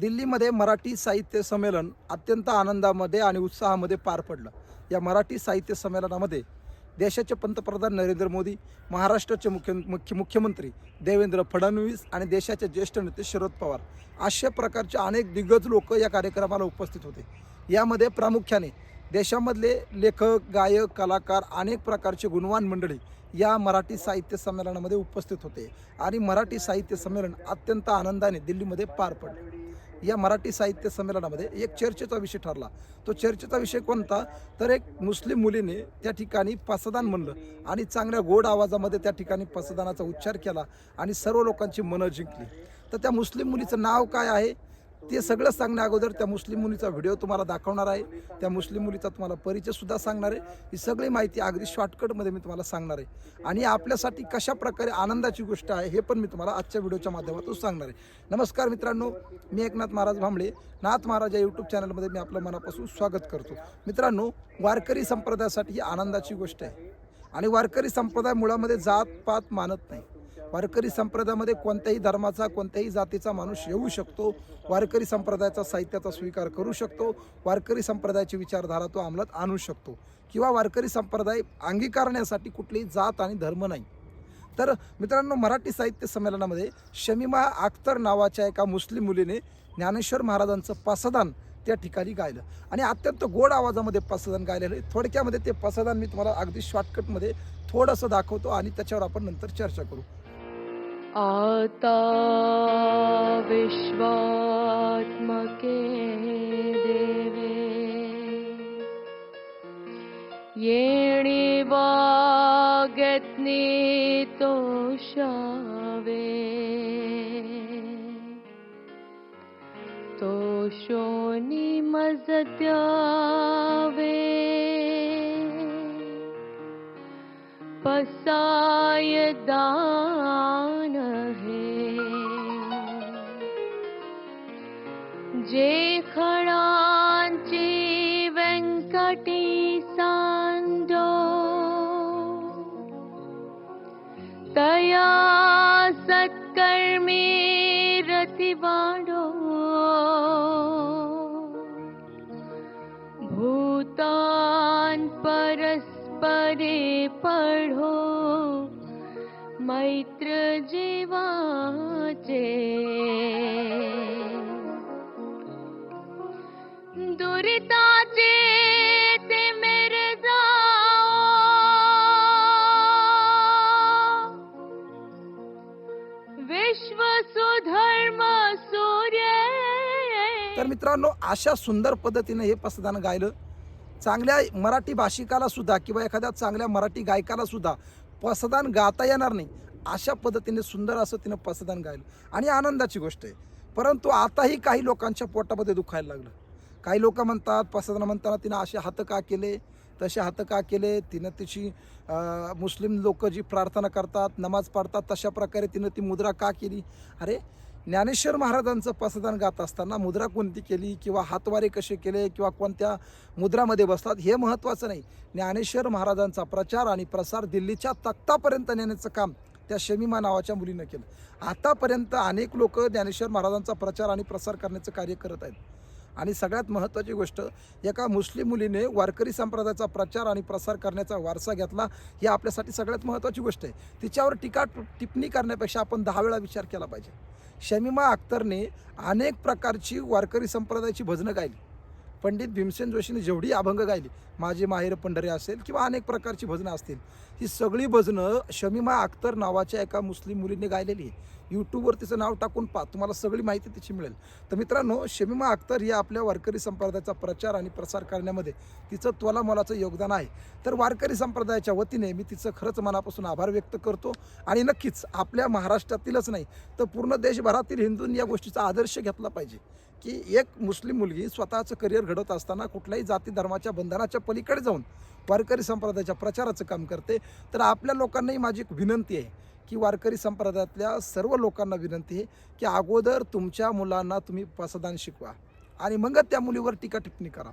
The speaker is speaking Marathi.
दिल्लीमध्ये मराठी साहित्य संमेलन अत्यंत आनंदामध्ये आणि उत्साहामध्ये पार पडलं. या मराठी साहित्य संमेलनामध्ये देशाचे पंतप्रधान नरेंद्र मोदी महाराष्ट्राचे मुख्य मुख्य मुख्यमंत्री देवेंद्र फडणवीस आणि देशाचे ज्येष्ठ नेते शरद पवार अशा प्रकारचे अनेक दिग्गज लोक या कार्यक्रमाला उपस्थित होते. यामध्ये प्रामुख्याने देशामधले लेखक गायक कलाकार अनेक प्रकारचे गुणवान मंडळी या मराठी साहित्य संमेलनामध्ये उपस्थित होते आणि मराठी साहित्य संमेलन अत्यंत आनंदाने दिल्लीमध्ये पार पडले. या मराठी साहित्य संमेलनामध्ये एक चर्चेचा विषय ठरला. तो चर्चेचा विषय कोणता? तर एक मुस्लिम मुलीने त्या ठिकाणी पसदान म्हणलं आणि चांगल्या गोड आवाजामध्ये त्या ठिकाणी पसदानाचा उच्चार केला आणि सर्व लोकांची मनं जिंकली. तर त्या मुस्लिम मुलीचं नाव काय आहे? ते सगळं सांगण्या अगोदर त्या मुस्लिम मुलीचा व्हिडिओ तुम्हाला दाखवणार आहे. त्या मुस्लिम मुलीचा तुम्हाला परिचय सुद्धा सांगणार आहे. ही सगळी माहिती अगदी शॉर्टकटमध्ये मी तुम्हाला सांगणार आहे. आणि आपल्यासाठी कशा प्रकारे आनंदाची गोष्ट आहे हे पण मी तुम्हाला आजच्या व्हिडिओच्या माध्यमातून सांगणार आहे. नमस्कार मित्रांनो मी एकनाथ महाराज भांबळे. नाथ महाराज या यूट्यूब चॅनलमध्ये मी आपलं मनापासून स्वागत करतो. मित्रांनो वारकरी संप्रदायासाठी ही आनंदाची गोष्ट आहे. आणि वारकरी संप्रदाय मुळामध्ये जात पात मानत नाही. वारकरी संप्रदायामध्ये कोणत्याही धर्माचा कोणत्याही जातीचा माणूस येऊ शकतो. वारकरी संप्रदायाचा साहित्याचा स्वीकार करू शकतो. वारकरी संप्रदायाची विचारधारा तो अंमलात आणू शकतो. किंवा वारकरी संप्रदाय अंगीकारण्यासाठी कुठलीही जात आणि धर्म नाही. तर मित्रांनो मराठी साहित्य संमेलनामध्ये शमीमा अख्तर नावाच्या एका मुस्लिम मुलीने ज्ञानेश्वर महाराजांचं पसदान त्या ठिकाणी गायलं. आणि अत्यंत गोड आवाजामध्ये पसदान गायलेलं आहे. थोडक्यामध्ये ते पसदान मी तुम्हाला अगदी शॉर्टकटमध्ये थोडंसं दाखवतो आणि त्याच्यावर आपण नंतर चर्चा करू. आता विश्वात्मके देवे। येणीवागत्नी तोषो निमजत्या वे पसाय दान है। जे खणांची व्यंकटी सांडो तया सत्कर्मी रतिवाडो भूतान पदे पढो. मैत्र जीवाचे. दुरिताचे ते मेरे विश्व सुधर्म सूर्य. तर मित्रांनो अशा सुंदर पद्धतीने हे पसदान गायलं. चांगल्या मराठी भाषिकाला सुद्धा किंवा एखाद्या चांगल्या मराठी गायकाला सुद्धा पसदान गाता येणार नाही अशा पद्धतीने सुंदर असं तिनं पसदान गायलं. आणि आनंदाची गोष्ट आहे. परंतु आताही काही लोकांच्या पोटामध्ये दुखायला लागलं. काही लोक म्हणतात पसदान म्हणताना तिनं असे हात का केले? तसे हात का केले? तिनं तिची मुस्लिम लोक जी प्रार्थना करतात नमाज पाडतात तशा प्रकारे तिनं ती मुद्रा का केली? अरे ज्ञानेश्वर महाराजांचं पसदान गात असताना मुद्रा कोणती केली किंवा हातवारे कसे केले किंवा कोणत्या मुद्रामध्ये बसतात हे महत्त्वाचं नाही. ज्ञानेश्वर महाराजांचा प्रचार आणि प्रसार दिल्लीच्या तख्तापर्यंत नेण्याचं काम त्या शमीमा नावाच्या मुलीनं केलं. आतापर्यंत अनेक लोक ज्ञानेश्वर महाराजांचा प्रचार आणि प्रसार करण्याचं कार्य करत आहेत. आणि सगळ्यात महत्त्वाची गोष्ट एका मुस्लिम मुलीने वारकरी संप्रदायाचा प्रचार आणि प्रसार करण्याचा वारसा घेतला ही आपल्यासाठी सगळ्यात महत्त्वाची गोष्ट आहे. तिच्यावर टीका टिप्पणी करण्यापेक्षा आपण दहा वेळा विचार केला पाहिजे. शमीमा अख्तरने अनेक प्रकारची वारकरी संप्रदायाची भजनं गायली. पंडित भीमसेन जोशीने जेवढी अभंग गायली माझे माहेर पंढरे असेल किंवा अनेक प्रकारची भजनं असतील ही सगळी भजनं शमीमा अख्तर नावाच्या एका मुस्लिम मुलीने गायलेली आहे यूट्यूबवर तिचं नाव टाकून पा तुम्हाला सगळी माहिती तिची मिळेल. तर मित्रांनो शमीमा अख्तर या आपल्या वारकरी संप्रदायाचा प्रचार आणि प्रसार करण्यामध्ये तिचं त्वला मोलाचं योगदान आहे. तर वारकरी संप्रदायाच्या वतीने मी तिचं खरंच मनापासून आभार व्यक्त करतो आणि नक्कीच आपल्या महाराष्ट्रातीलच नाही तर पूर्ण देशभरातील हिंदूंनी या गोष्टीचा आदर्श घेतला पाहिजे. की एक मुस्लिम मुलगी स्वतःचं करिअर घडवत असताना कुठल्याही जाती धर्माच्या बंधनाच्या पलीकडे जाऊन वारकरी संप्रदायाच्या प्रचाराचं काम करते. तर आपल्या लोकांनाही माझी एक विनंती आहे की वारकरी संप्रदायातल्या सर्व लोकांना विनंती आहे की अगोदर तुमच्या मुलांना तुम्ही पसदान शिकवा. आणि मग त्या मुलीवर टीका टिप्पणी करा.